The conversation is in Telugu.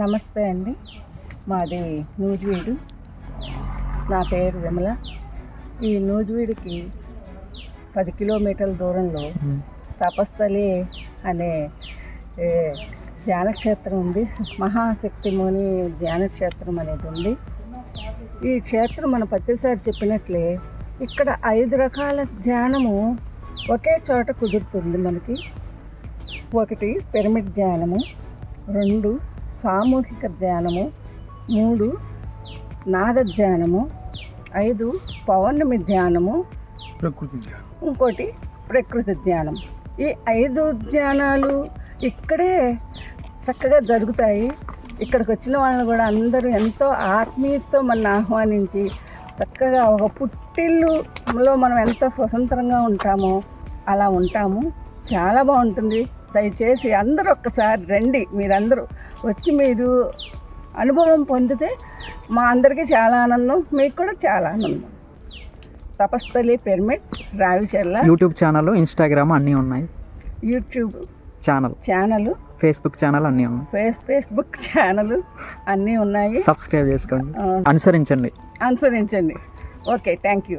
నమస్తే అండి. మాది నూజివీడు. నా పేరు విమల. ఈ నూజివీడుకి పది కిలోమీటర్ల దూరంలో తపస్థలి అనే ధ్యానక్షేత్రం ఉంది. మహాశక్తి ముని ధ్యానక్షేత్రం అనేది ఉంది. ఈ క్షేత్రం మన ప్రతిసారి చెప్పినట్లే ఇక్కడ ఐదు రకాల ధ్యానము ఒకే చోట కుదురుతుంది మనకి. ఒకటి పిరమిడ్ ధ్యానము రెండు సామూహిక ధ్యానము మూడు నాద ధ్యానము ఐదు పౌర్ణమి ధ్యానము ప్రకృతి ధ్యానం. ఇంకోటి ప్రకృతి ధ్యానం. ఈ ఐదు ధ్యానాలు ఇక్కడే చక్కగా జరుగుతాయి. ఇక్కడికి వచ్చిన వాళ్ళని కూడా అందరూ ఎంతో ఆత్మీయతతో మన ఆహ్వానించి చక్కగా ఒక పుట్టిల్లులో మనం ఎంత స్వతంత్రంగా ఉంటామో అలా ఉంటాము. చాలా బాగుంటుంది. దయచేసి అందరూ ఒక్కసారి రండి. మీరందరూ వచ్చి మీరు అనుభవం పొందితే మా అందరికీ చాలా ఆనందం మీకు కూడా చాలా ఆనందం. Tapasthali pyramid Ravichella YouTube channel Instagram అన్నీ ఉన్నాయి. YouTube channel. Channel. Facebook channel అన్నీ ఉన్నాయి. ఫేస్ ఫేస్బుక్ ఛానల్ అన్నీ ఉన్నాయి. సబ్స్క్రైబ్ చేసుకోండి. అనుసరించండి. అనుసరించండి. Okay thank you.